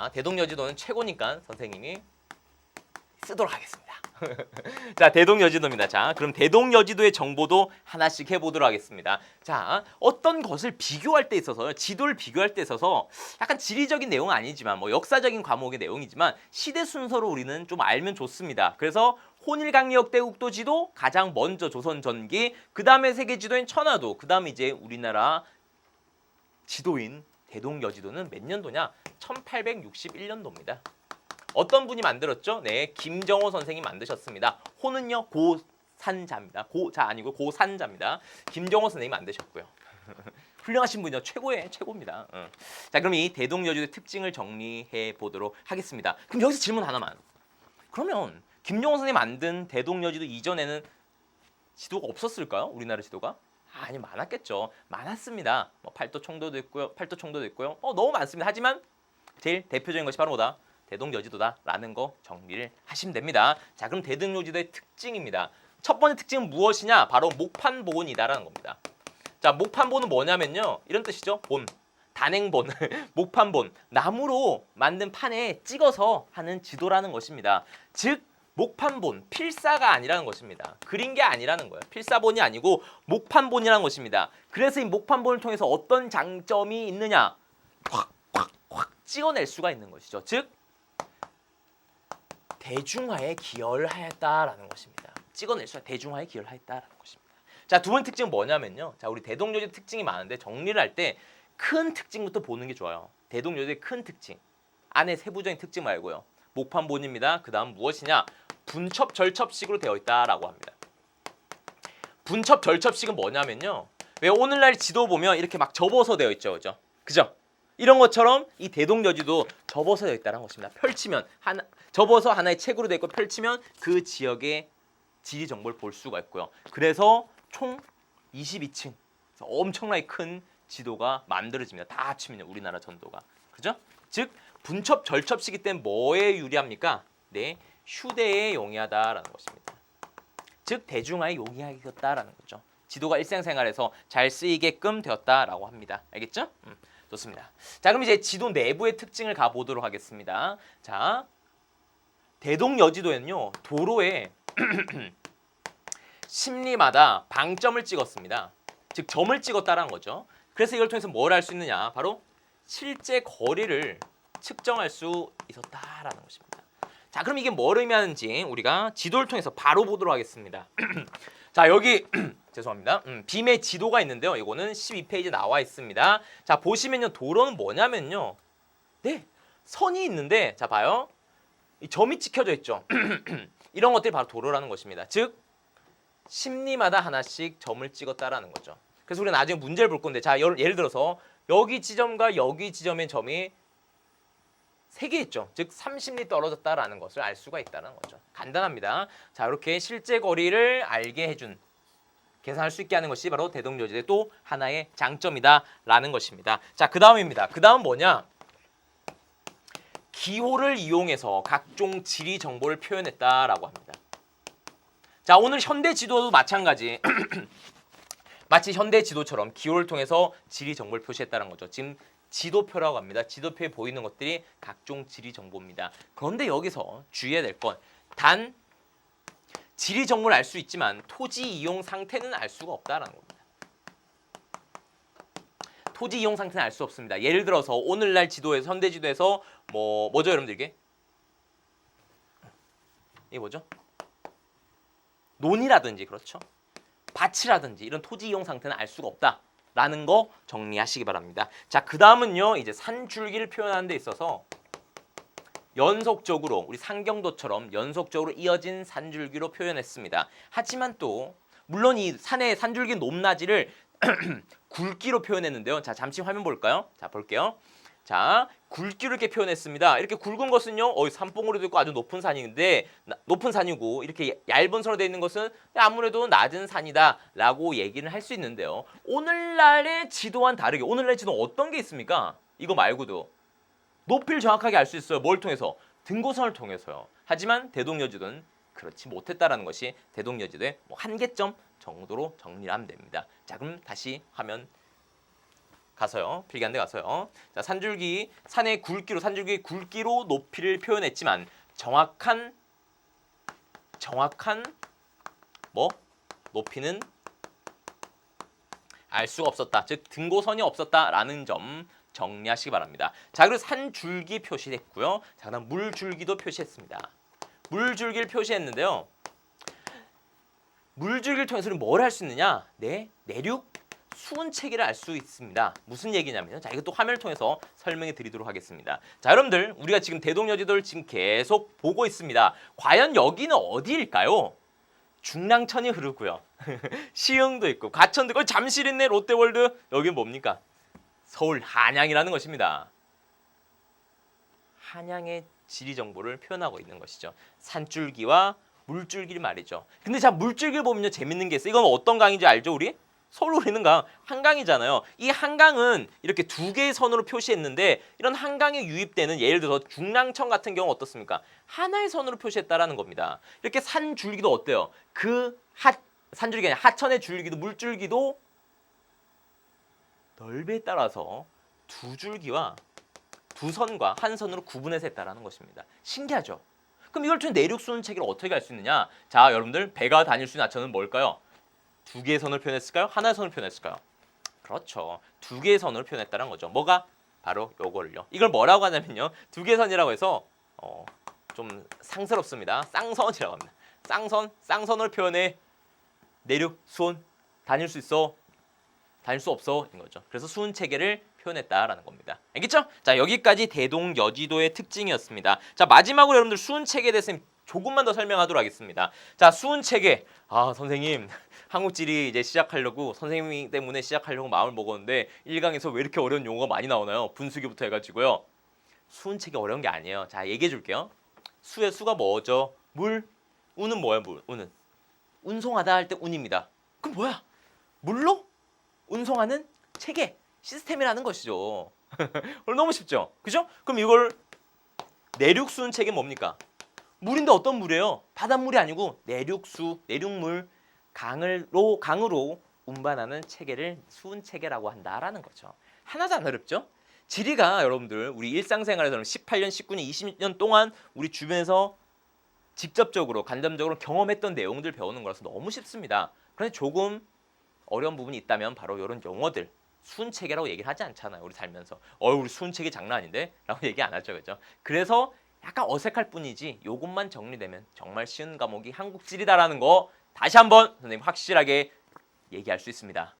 자, 대동여지도는 최고니까 선생님이 쓰도록 하겠습니다. 자, 대동여지도입니다. 자, 그럼 대동여지도의 정보도 하나씩 해보도록 하겠습니다. 자, 어떤 것을 비교할 때 있어서 지도를 비교할 때 있어서 약간 지리적인 내용은 아니지만 뭐 역사적인 과목의 내용이지만 시대 순서로 우리는 좀 알면 좋습니다. 그래서 혼일강력 대국도 지도 가장 먼저 조선 전기, 그 다음에 세계 지도인 천하도, 그 다음에 이제 우리나라 지도인 대동여지도는 몇 년도냐? 1861년도입니다. 어떤 분이 만들었죠? 네, 김정호 선생이 만드셨습니다. 호는요 고산자입니다. 고자 아니고 고산자입니다. 김정호 선생이 만드셨고요. 훌륭하신 분이요 최고의 최고입니다. 응. 자 그럼 이 대동여주의 특징을 정리해 보도록 하겠습니다. 그럼 여기서 질문 하나만. 그러면 김정호 선생이 만든 대동여지도 이전에는 지도가 없었을까요? 우리나라 지도가? 아니 많았겠죠. 많았습니다. 뭐 팔도 총도도 있고요. 팔도 총도도 있고요. 어 너무 많습니다. 하지만 제일 대표적인 것이 바로 뭐다? 대동여지도다라는 거 정리를 하시면 됩니다. 자, 그럼 대동여지도의 특징입니다. 첫 번째 특징은 무엇이냐? 바로 목판본이다라는 겁니다. 자, 목판본은 뭐냐면요. 이런 뜻이죠. 본. 단행본, 목판본, 나무로 만든 판에 찍어서 하는 지도라는 것입니다. 즉 목판본, 필사가 아니라는 것입니다. 그린 게 아니라는 거예요. 필사본이 아니고 목판본이라는 것입니다. 그래서 이 목판본을 통해서 어떤 장점이 있느냐? 확, 확, 확 찍어낼 수가 있는 것이죠. 즉 대중화에 기여를 하였다라는 것입니다. 찍어낼 수가 대중화에 기여를 하였다라는 것입니다. 자, 두 번째 특징은 뭐냐면요. 자, 우리 대동여제 특징이 많은데 정리를 할 때 큰 특징부터 보는 게 좋아요. 대동여제의 큰 특징. 안에 세부적인 특징 말고요. 목판본입니다. 그 다음 무엇이냐? 분첩 절첩식으로 되어 있다라고 합니다. 분첩 절첩식은 뭐냐면요. 왜 오늘날 지도 보면 이렇게 막 접어서 되어 있죠. 그죠? 그죠? 이런 것처럼 이 대동여지도 접어서 되어 있다는 것입니다. 펼치면 하나 접어서 하나의 책으로 되어 있고 펼치면 그 지역의 지리 정보를 볼 수가 있고요. 그래서 총 22층 엄청나게 큰 지도가 만들어집니다. 다 합치면 우리나라 전도가 그죠? 즉 분첩 절첩시기 때문에 뭐에 유리합니까? 네, 휴대에 용이하다라는 것입니다. 즉 대중화에 용이하겠다라는 거죠. 지도가 일상생활에서 잘 쓰이게끔 되었다라고 합니다. 알겠죠? 음, 좋습니다. 자, 그럼 이제 지도 내부의 특징을 가보도록 하겠습니다. 자, 대동여지도에는요 도로에 심리마다 방점을 찍었습니다. 즉 점을 찍었다라는 거죠. 그래서 이걸 통해서 뭘 할 수 있느냐? 바로 실제 거리를 측정할 수 있었다라는 것입니다. 자, 그럼 이게 뭘 의미하는지 우리가 지도를 통해서 바로 보도록 하겠습니다. 자, 여기 죄송합니다. 음, 빔의 지도가 있는데요. 이거는 12페이지에 나와 있습니다. 자, 보시면요. 도로는 뭐냐면요. 네. 선이 있는데 자, 봐요. 이 점이 찍혀져 있죠. 이런 것들이 바로 도로라는 것입니다. 즉 심리마다 하나씩 점을 찍었다라는 거죠. 그래서 우리가 나중에 문제를 볼 건데 자 예를, 들어서 여기 지점과 여기 지점의 점이 세 개 있죠. 즉 30리 떨어졌다라는 것을 알 수가 있다는 거죠. 간단합니다. 자 이렇게 실제 거리를 알게 해준 계산할 수 있게 하는 것이 바로 대동여지의 또 하나의 장점이다라는 것입니다. 자 그 다음입니다. 그 다음 뭐냐? 기호를 이용해서 각종 지리 정보를 표현했다라고 합니다. 자 오늘 현대 지도도 마찬가지. 마치 현대 지도처럼 기호를 통해서 지리 정보를 표시했다는 거죠. 지금 지도표라고 합니다. 지도표에 보이는 것들이 각종 지리 정보입니다. 그런데 여기서 주의해야 될 건 단 지리 정보를 알 수 있지만 토지 이용 상태는 알 수가 없다라는 겁니다. 토지 이용 상태는 알 수 없습니다. 예를 들어서 오늘날 지도에서 현대 지도에서 뭐 뭐죠 여러분들 이게? 이게 뭐죠? 논이라든지 그렇죠. 밭이라든지 이런 토지 이용 상태는 알 수가 없다 라는 거 정리하시기 바랍니다. 자, 그 다음은요. 이제 산줄기를 표현하는 데 있어서 연속적으로 우리 상경도처럼 연속적으로 이어진 산줄기로 표현했습니다. 하지만 또 물론 이 산의 산줄기 높낮이를 굵기로 표현했는데요. 자, 잠시 화면 볼까요? 자, 볼게요. 자, 굵기로 이렇게 표현했습니다. 이렇게 굵은 것은요, 어, 산봉우리도 있고 아주 높은 산인데 나- 높은 산이고 이렇게 얇은 선으로 되어 있는 것은 아무래도 낮은 산이다 라고 얘기를 할 수 있는데요. 오늘날의 지도와는 다르게 오늘날의 지도는 어떤 게 있습니까? 이거 말고도 높이를 정확하게 알 수 있어요. 뭘 통해서? 등고선을 통해서요. 하지만 대동여지도는 그렇지 못했다라는 것이 대동여지도의 뭐 한계점 정도로 정리를 하면 됩니다. 자, 그럼 다시 화면 가서요. 필기한 데 가서요. 자, 산줄기 산의 굵기로 산줄기 굵기로 높이를 표현했지만 정확한 정확한 뭐 높이는 알 수가 없었다. 즉 등고선이 없었다라는 점 정리하시기 바랍니다. 자, 그리고 산줄기 표시했고요. 자, 그다음 물줄기도 표시했습니다. 물줄기를 표시했는데요. 물줄기를 통해서 우리는 뭘 할 수 있느냐? 네, 내륙 체계를 알수 있습니다. 무슨 얘기냐면요. 자, 이것도 화면을 통해서 설명해 드리도록 하겠습니다. 자, 여러분들, 우리가 지금 대동여지도를 지금 계속 보고 있습니다. 과연 여기는 어디일까요? 중랑천이 흐르고요. 시흥도 있고 과천도 있고 잠실 있네 롯데월드 여기 뭡니까? 서울 한양이라는 것입니다. 한양의 지리 정보를 표현하고 있는 것이죠. 산줄기와 물줄기를 말이죠. 근데 자 물줄기를 보면요 재밌는 게 있어요. 이건 어떤 강인지 알죠 우리? 서울 우리는 강 한강이잖아요. 이 한강은 이렇게 두 개의 선으로 표시했는데 이런 한강에 유입되는 예를 들어서 중랑천 같은 경우 어떻습니까? 하나의 선으로 표시했다라는 겁니다. 이렇게 산 줄기도 어때요? 그 하, 산줄기 아니라 하천의 줄기도 물줄기도 넓이에 따라서 두 줄기와 두 선과 한 선으로 구분해서 했다라는 것입니다. 신기하죠? 그럼 이걸 통해 내륙 수온 체계를 어떻게 할 수 있느냐? 자, 여러분들 배가 다닐 수 있는 하천은 뭘까요? 두 개의 선을 표현했을까요? 하나의 선을 표현했을까요? 그렇죠. 두 개의 선을 표현했다는 거죠. 뭐가? 바로 요거를요. 이걸 뭐라고 하냐면요. 두 개의 선이라고 해서 어, 좀 상스럽습니다. 쌍선이라고 합니다. 쌍선, 쌍선을 표현해 내륙 수온 다닐 수 있어. 다닐 수 없어 인 거죠. 그래서 수은 체계를 표현했다라는 겁니다. 알겠죠? 자 여기까지 대동 여지도의 특징이었습니다. 자 마지막으로 여러분들 수은 체계에 대해서 조금만 더 설명하도록 하겠습니다. 자 수은 체계 아 선생님 한국지리 이제 시작하려고 선생님 때문에 시작하려고 마음을 먹었는데 1강에서 왜 이렇게 어려운 용어가 많이 나오나요? 분수기부터 해 가지고요. 수은 체계 어려운 게 아니에요. 자 얘기해 줄게요. 수의 수가 뭐죠? 물 우는 뭐야 물 우는 운송하다 할 때 운입니다. 그럼 뭐야? 물로 운송하는 체계 시스템이라는 것이죠. 너무 쉽죠? 그죠? 그럼 이걸 내륙 수은 체계 뭡니까? 물인데 어떤 물이에요? 바닷물이 아니고 내륙수, 내륙물, 강으로 강으로 운반하는 체계를 수은 체계라고 한다라는 거죠. 하나도 안 어렵죠? 지리가 여러분들 우리 일상생활에서는 18년, 19년, 20년 동안 우리 주변에서 직접적으로 간접적으로 경험했던 내용들 배우는 거라서 너무 쉽습니다. 그런데 조금 어려운 부분이 있다면 바로 이런 용어들 순체계라고 얘기를 하지 않잖아요. 우리 살면서 어 우리 순체계 장난 아닌데라고 얘기 안 하죠, 그죠? 그래서 약간 어색할 뿐이지 요것만 정리되면 정말 쉬운 과목이 한국지리다라는 거 다시 한번 선생님 확실하게 얘기할 수 있습니다.